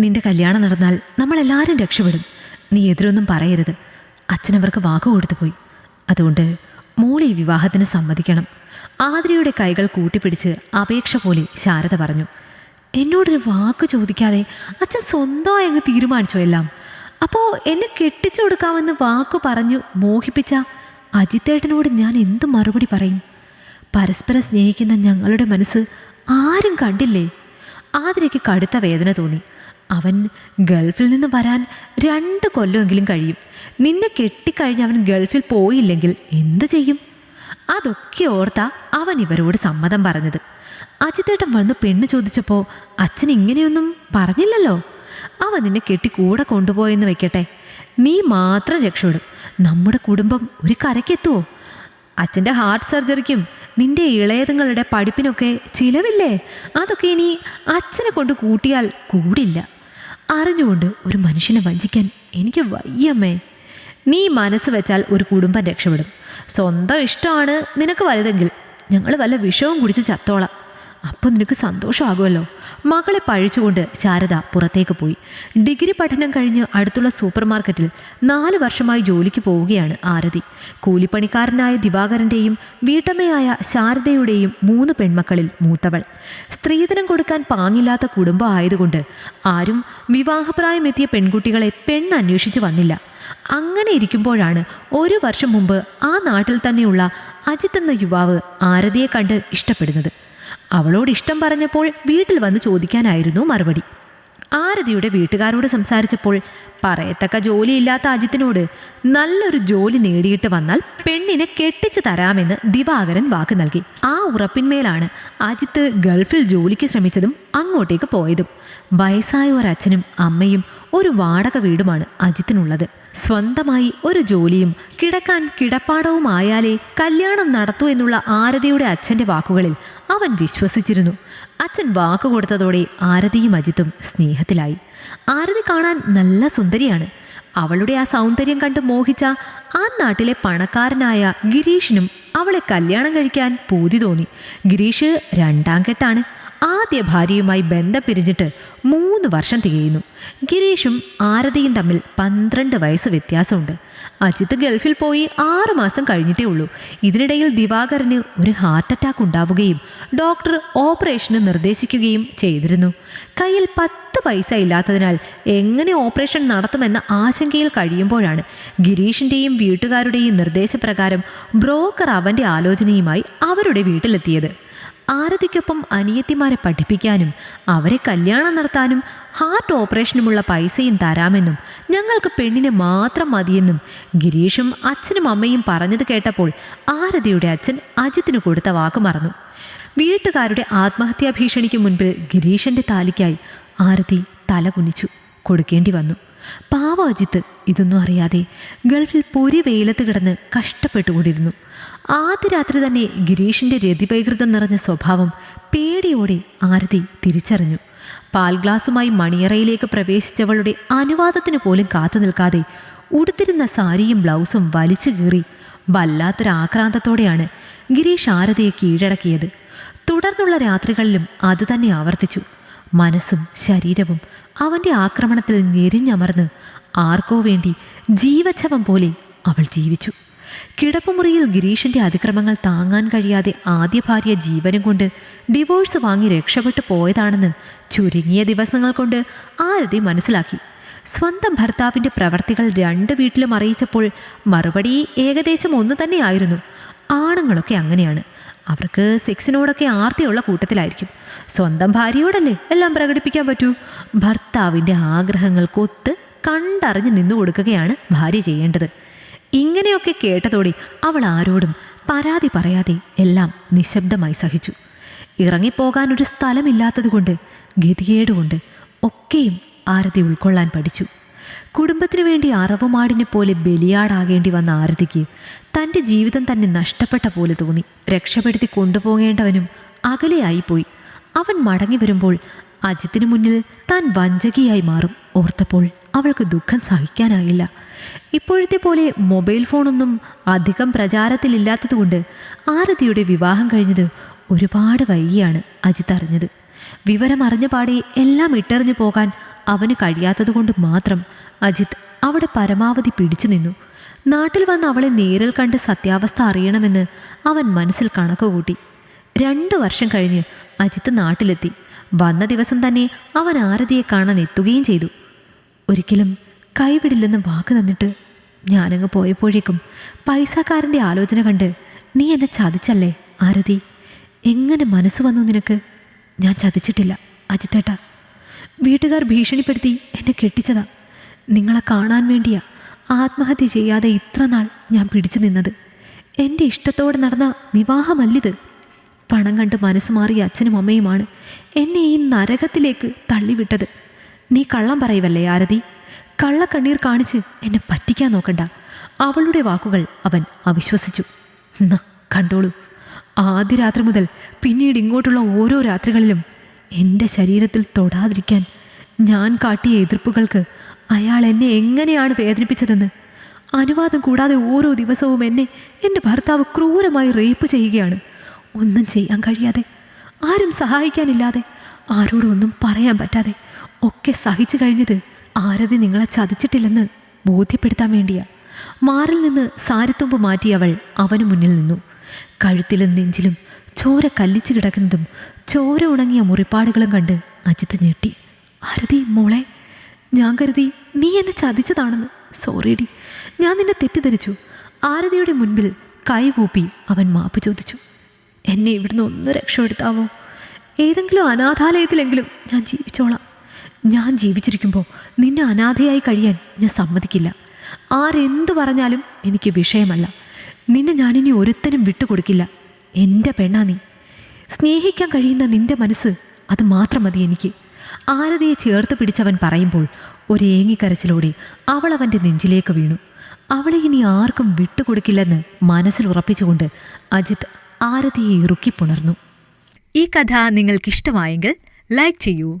നിന്റെ കല്യാണം നടന്നാൽ നമ്മളെല്ലാവരും രക്ഷപ്പെടും. നീ എതിരൊന്നും പറയരുത്. അച്ഛനവർക്ക് വാക്ക് കൊടുത്തു പോയി. അതുകൊണ്ട് മോളി വിവാഹത്തിന് സമ്മതിക്കണം. ആതിരയുടെ കൈകൾ കൂട്ടിപ്പിടിച്ച് അപേക്ഷ പോലെ ശാരദ പറഞ്ഞു എന്നോടൊരു വാക്ക് ചോദിക്കാതെ അച്ഛൻ സ്വന്തമായി അങ്ങ് തീരുമാനിച്ചോ എല്ലാം? അപ്പോൾ എന്നെ കെട്ടിച്ചു കൊടുക്കാമെന്ന് വാക്കു പറഞ്ഞു മോഹിപ്പിച്ച അജിത്തേട്ടനോട് ഞാൻ എന്ത് മറുപടി പറയും? പരസ്പരം സ്നേഹിക്കുന്ന ഞങ്ങളുടെ മനസ്സ് ആരും കണ്ടില്ലേ? ആതിരയ്ക്ക് കടുത്ത വേദന തോന്നി. അവൻ ഗൾഫിൽ നിന്ന് വരാൻ രണ്ട് കൊല്ലമെങ്കിലും കഴിയും. നിന്നെ കെട്ടിക്കഴിഞ്ഞ് അവൻ ഗൾഫിൽ പോയില്ലെങ്കിൽ എന്തു ചെയ്യും? അതൊക്കെ ഓർത്താ അവൻ ഇവരോട് സമ്മതം പറഞ്ഞത്. അജിത്തേട്ടൻ വന്ന് പെണ്ണ് ചോദിച്ചപ്പോൾ അച്ഛൻ ഇങ്ങനെയൊന്നും പറഞ്ഞില്ലല്ലോ. അവൻ നിന്നെ കെട്ടി കൂടെ കൊണ്ടുപോയെന്ന് വെക്കട്ടെ. നീ മാത്രം രക്ഷപ്പെടും. നമ്മുടെ കുടുംബം ഒരു കരയ്ക്കെത്തുവോ? അച്ഛന്റെ ഹാർട്ട് സർജറിക്കും നിന്റെ ഇളയതുങ്ങളുടെ പഠിപ്പിനൊക്കെ ചിലവില്ലേ? അതൊക്കെ ഇനി അച്ഛനെ കൊണ്ട് കൂട്ടിയാൽ കൂടില്ല. അറിഞ്ഞുകൊണ്ട് ഒരു മനുഷ്യനെ വഞ്ചിക്കാൻ എനിക്ക് വയ്യമ്മേ. നീ മനസ്സ് വെച്ചാൽ ഒരു കുടുംബം രക്ഷപ്പെടും. സ്വന്തം ഇഷ്ടമാണ് നിനക്ക് വലുതെങ്കിൽ ഞങ്ങൾ വല്ല വിഷവും കുടിച്ച് ചത്തോളാം. അപ്പം നിനക്ക് സന്തോഷമാകുമല്ലോ. മകളെ പഴിച്ചുകൊണ്ട് ശാരദ പുറത്തേക്ക് പോയി. ഡിഗ്രി പഠനം കഴിഞ്ഞ് അടുത്തുള്ള സൂപ്പർ മാർക്കറ്റിൽ നാല് വർഷമായി ജോലിക്ക് പോവുകയാണ് ആരതി. കൂലിപ്പണിക്കാരനായ ദിവാകരന്റെയും വീട്ടമ്മയായ ശാരദയുടെയും മൂന്ന് പെൺമക്കളിൽ മൂത്തവൾ. സ്ത്രീധനം കൊടുക്കാൻ പാങ്ങില്ലാത്ത കുടുംബം ആയതുകൊണ്ട് ആരും വിവാഹപ്രായമെത്തിയ പെൺകുട്ടികളെ പെണ്ണ് അന്വേഷിച്ച് വന്നില്ല. അങ്ങനെ ഇരിക്കുമ്പോഴാണ് ഒരു വർഷം മുമ്പ് ആ നാട്ടിൽ തന്നെയുള്ള അജിത്ത് എന്ന യുവാവ് ആരതിയെ കണ്ട് ഇഷ്ടപ്പെടുന്നത്. അവളോട് ഇഷ്ടം പറഞ്ഞപ്പോൾ വീട്ടിൽ വന്ന് ചോദിക്കാനായിരുന്നു മറുപടി. ആരതിയുടെ വീട്ടുകാരോട് സംസാരിച്ചപ്പോൾ പറയത്തക്ക ജോലിയില്ലാത്ത അജിത്തിനോട് നല്ലൊരു ജോലി നേടിയിട്ട് വന്നാൽ പെണ്ണിനെ കെട്ടിച്ചു തരാമെന്ന് ദിവാകരൻ വാക്ക് നൽകി. ആ ഉറപ്പിന്മേലാണ് അജിത്ത് ഗൾഫിൽ ജോലിക്ക് ശ്രമിച്ചതും അങ്ങോട്ടേക്ക് പോയതും. വയസ്സായ ഒരച്ഛനും അമ്മയും ഒരു വാടക വീടുമാണ് അജിത്തിനുള്ളത്. സ്വന്തമായി ഒരു ജോലിയും കിടക്കാൻ കിടപ്പാടവുമായാലേ കല്യാണം നടത്തൂ എന്നുള്ള ആരതിയുടെ അച്ഛന്റെ വാക്കുകളിൽ അവൻ വിശ്വസിച്ചിരുന്നു. അച്ഛൻ വാക്ക് കൊടുത്തതോടെ ആരതിയും അജിത്തും സ്നേഹത്തിലായി. ആരതി കാണാൻ നല്ല സുന്ദരിയാണ്. അവളുടെ ആ സൗന്ദര്യം കണ്ട് മോഹിച്ച ആ നാട്ടിലെ പണക്കാരനായ ഗിരീഷിനും അവളെ കല്യാണം കഴിക്കാൻ പൂതി തോന്നി. ഗിരീഷ് രണ്ടാം കെട്ടാണ് ആദ്യ ഭാര്യയുമായി ബന്ധം പിരിഞ്ഞിട്ട് മൂന്ന് വർഷം തികയുന്നു. ഗിരീഷും ആരതിയും തമ്മിൽ പന്ത്രണ്ട് വയസ്സ് വ്യത്യാസമുണ്ട്. അജിത്ത് ഗൾഫിൽ പോയി ആറു മാസം കഴിഞ്ഞിട്ടേ ഉള്ളൂ. ഇതിനിടയിൽ ദിവാകരന് ഒരു ഹാർട്ട് അറ്റാക്ക് ഉണ്ടാവുകയും ഡോക്ടർ ഓപ്പറേഷന് നിർദ്ദേശിക്കുകയും ചെയ്തിരുന്നു. കയ്യിൽ പത്ത് പൈസ ഇല്ലാത്തതിനാൽ എങ്ങനെ ഓപ്പറേഷൻ നടത്തുമെന്ന ആശങ്കയിൽ കഴിയുമ്പോഴാണ് ഗിരീഷിന്റെയും വീട്ടുകാരുടെയും നിർദ്ദേശപ്രകാരം ബ്രോക്കർ അവന്റെ ആലോചനയുമായി അവരുടെ വീട്ടിലെത്തിയത്. ആരതിക്കൊപ്പം അനിയത്തിമാരെ പഠിപ്പിക്കാനും അവരെ കല്യാണം നടത്താനും ഹാർട്ട് ഓപ്പറേഷനുമുള്ള പൈസയും തരാമെന്നും ഞങ്ങൾക്ക് പെണ്ണിനെ മാത്രം മതിയെന്നും ഗിരീഷും അച്ഛനും അമ്മയും പറഞ്ഞത് കേട്ടപ്പോൾ ആരതിയുടെ അച്ഛൻ അജിത്തിന് കൊടുത്ത വാക്ക് മറന്നു. വീട്ടുകാരുടെ ആത്മഹത്യാ ഭീഷണിക്ക് മുൻപിൽ ഗിരീഷന്റെ താലിക്കായി ആരതി തല കുനിച്ചു കൊടുക്കേണ്ടി വന്നു. പാവ അജിത്ത് ഇതൊന്നും അറിയാതെ ഗൾഫിൽ പൊരി വെയിലത്ത് കിടന്ന് കഷ്ടപ്പെട്ടുകൊണ്ടിരുന്നു. ആദ്യ രാത്രി തന്നെ ഗിരീഷിന്റെ രതിവൈകൃതം നിറഞ്ഞ സ്വഭാവം പേടിയോടെ ആരതി തിരിച്ചറിഞ്ഞു. പാൽ ഗ്ലാസുമായി മണിയറയിലേക്ക് പ്രവേശിച്ചവളുടെ അനുവാദത്തിന് പോലും കാത്തു നിൽക്കാതെ ഉടുത്തിരുന്ന സാരിയും ബ്ലൗസും വലിച്ചു കീറി വല്ലാത്തൊരാക്രാന്തത്തോടെയാണ് ഗിരീഷ് ആരതിയെ കീഴടക്കിയത്. തുടർന്നുള്ള രാത്രികളിലും അതുതന്നെ ആവർത്തിച്ചു. മനസ്സും ശരീരവും അവന്റെ ആക്രമണത്തിൽ ഞെരിഞ്ഞമർന്ന് ആർക്കോ വേണ്ടി ജീവച്ഛവം പോലെ അവൾ ജീവിച്ചു. കിടപ്പുമുറിയിൽ ഗിരീഷിന്റെ അതിക്രമങ്ങൾ താങ്ങാൻ കഴിയാതെ ആദ്യ ഭാര്യ ജീവനും കൊണ്ട് ഡിവോഴ്സ് വാങ്ങി രക്ഷപ്പെട്ടു പോയതാണെന്ന് ചുരുങ്ങിയ ദിവസങ്ങൾ കൊണ്ട് ആരതി മനസ്സിലാക്കി. സ്വന്തം ഭർത്താവിന്റെ പ്രവർത്തികൾ രണ്ട് വീട്ടിലും അറിയിച്ചപ്പോൾ മറുപടി ഏകദേശം ഒന്ന് തന്നെയായിരുന്നു. ആണുങ്ങളൊക്കെ അങ്ങനെയാണ്. അവർക്ക് സെക്സിനോടൊക്കെ ആർത്തിയുള്ള കൂട്ടത്തിലായിരിക്കും. സ്വന്തം ഭാര്യയോടല്ലേ എല്ലാം പ്രകടിപ്പിക്കാൻ പറ്റൂ? ഭർത്താവിന്റെ ആഗ്രഹങ്ങൾക്കൊത്ത് കണ്ടറിഞ്ഞ് നിന്നു കൊടുക്കുകയാണ് ഭാര്യ ചെയ്യേണ്ടത്. ഇങ്ങനെയൊക്കെ കേട്ടതോടെ അവൾ ആരോടും പരാതി പറയാതെ എല്ലാം നിശബ്ദമായി സഹിച്ചു. ഇറങ്ങിപ്പോകാൻ ഒരു സ്ഥലമില്ലാത്തതുകൊണ്ട് ഗതികേടുകൊണ്ട് ഒക്കെയും ആരതി ഉൾക്കൊള്ളാൻ പഠിച്ചു. കുടുംബത്തിനു വേണ്ടി അറവുമാടിനെ പോലെ ബലിയാടാകേണ്ടി വന്ന ആരതിക്ക് തന്റെ ജീവിതം തന്നെ നഷ്ടപ്പെട്ട പോലെ തോന്നി. രക്ഷപ്പെടുത്തി കൊണ്ടുപോകേണ്ടവനും അകലെയായിപ്പോയി അവൻ മടങ്ങി വരുമ്പോൾ അജിത്തിനു മുന്നിൽ താൻ വഞ്ചകിയായി മാറും. ഓർത്തപ്പോൾ അവൾക്ക് ദുഃഖം സഹിക്കാനായില്ല. ഇപ്പോഴത്തെ പോലെ മൊബൈൽ ഫോണൊന്നും അധികം പ്രചാരത്തിലില്ലാത്തതുകൊണ്ട് ആരതിയുടെ വിവാഹം കഴിഞ്ഞത് ഒരുപാട് വൈകിയാണ് അജിത് അറിഞ്ഞത്. വിവരം അറിഞ്ഞ പാടെ എല്ലാം ഇട്ടറിഞ്ഞു പോകാൻ അവന് കഴിയാത്തതുകൊണ്ട് മാത്രം അജിത് അവിടെ പരമാവധി പിടിച്ചു നിന്നു. നാട്ടിൽ വന്ന് അവളെ നേരിൽ കണ്ട് സത്യാവസ്ഥ അറിയണമെന്ന് അവൻ മനസ്സിൽ കണക്കുകൂട്ടി രണ്ട് വർഷം കഴിഞ്ഞ് അജിത്ത് നാട്ടിലെത്തി. വന്ന ദിവസം തന്നെ അവൻ ആരതിയെ കാണാൻ എത്തുകയും ചെയ്തു. ഒരിക്കലും കൈവിടില്ലെന്ന് വാക്ക് തന്നിട്ട് ഞാനങ്ങ് പോയപ്പോഴേക്കും പൈസക്കാരന്റെ ആലോചന കണ്ട് നീ എന്നെ ചതിച്ചല്ലേ ആരതി? എങ്ങനെ മനസ്സ് വന്നു നിനക്ക്? ഞാൻ ചതിച്ചിട്ടില്ല അജിത്തേട്ട. വീട്ടുകാർ ഭീഷണിപ്പെടുത്തി എന്നെ കെട്ടിച്ചതാ. നിങ്ങളെ കാണാൻ വേണ്ടിയാ ആത്മഹത്യ ചെയ്യാതെ ഇത്ര നാൾ ഞാൻ പിടിച്ചു നിന്നത്. എന്റെ ഇഷ്ടത്തോടെ നടന്ന വിവാഹമല്ലിത്? പണം കണ്ട് മനസ്സ് മാറിയ അച്ഛനും അമ്മയുമാണ് എന്നെ ഈ നരകത്തിലേക്ക് തള്ളിവിട്ടത്. നീ കള്ളം പറയുവല്ലേ ആരതി? കള്ളക്കണ്ണീർ കാണിച്ച് എന്നെ പറ്റിക്കാൻ നോക്കണ്ട. അവളുടെ വാക്കുകൾ അവൻ അവിശ്വസിച്ചു. കണ്ടോളൂ. ആദ്യ രാത്രി മുതൽ പിന്നീട് ഇങ്ങോട്ടുള്ള ഓരോ രാത്രികളിലും എന്റെ ശരീരത്തിൽ തൊടാതിരിക്കാൻ ഞാൻ കാട്ടിയ എതിർപ്പുകൾക്ക് അയാൾ എന്നെ എങ്ങനെയാണ് വേദനിപ്പിച്ചതെന്ന് അനുവാദം കൂടാതെ ഓരോ ദിവസവും എന്നെ എന്റെ ഭർത്താവ് ക്രൂരമായി റേപ്പ് ചെയ്യുകയാണ്. ഒന്നും ചെയ്യാൻ കഴിയാതെ ആരും സഹായിക്കാനില്ലാതെ ആരോടും ഒന്നും പറയാൻ പറ്റാതെ ഒക്കെ സഹിച്ചു കഴിഞ്ഞത് ആരതി നിങ്ങളെ ചതിച്ചിട്ടില്ലെന്ന് ബോധ്യപ്പെടുത്താൻ വേണ്ടിയാ. മാറിൽ നിന്ന് സാരത്തുമ്പ് മാറ്റിയവൾ അവന് മുന്നിൽ നിന്നു. കഴുത്തിലും നെഞ്ചിലും ചോര കല്ലിച്ചു കിടക്കുന്നതും ചോര ഉണങ്ങിയ മുറിപ്പാടുകളും കണ്ട് അജിത്ത് ഞെട്ടി. ആരതി മോളെ ഞാൻ കരുതി നീ എന്നെ ചതിച്ചതാണെന്ന്. സോറിയടി ഞാൻ നിന്നെ തെറ്റിദ്ധരിച്ചു. ആരതിയുടെ മുൻപിൽ കൈകൂപ്പി അവൻ മാപ്പ് ചോദിച്ചു. എന്നെ ഇവിടുന്ന് ഒന്ന് രക്ഷപ്പെടുത്താവോ ഏതെങ്കിലും അനാഥാലയത്തിലെങ്കിലും ഞാൻ ജീവിച്ചോളാം. ഞാൻ ജീവിച്ചിരിക്കുമ്പോൾ നിന്നെ അനാഥയായി കഴിയാൻ ഞാൻ സമ്മതിക്കില്ല. ആരെന്തു പറഞ്ഞാലും എനിക്ക് വിഷയമല്ല. നിന്നെ ഞാനിനി ഒരുത്തനും വിട്ടുകൊടുക്കില്ല. എന്റെ പെണ്ണാ നീ. സ്നേഹിക്കാൻ കഴിയുന്ന നിന്റെ മനസ്സ് അത് മാത്രം മതി എനിക്ക്. ആരതിയെ ചേർത്ത് പിടിച്ചവൻ പറയുമ്പോൾ ഒരു ഏങ്ങിക്കരച്ചിലോടെ അവൾ അവന്റെ നെഞ്ചിലേക്ക് വീണു. അവളെ ഇനി ആർക്കും വിട്ടുകൊടുക്കില്ലെന്ന് മനസ്സിൽ ഉറപ്പിച്ചുകൊണ്ട് അജിത് ആരതിയെ ഇറുക്കിപ്പുണർന്നു ഈ കഥ നിങ്ങൾക്കിഷ്ടമായെങ്കിൽ ലൈക്ക് ചെയ്യൂ.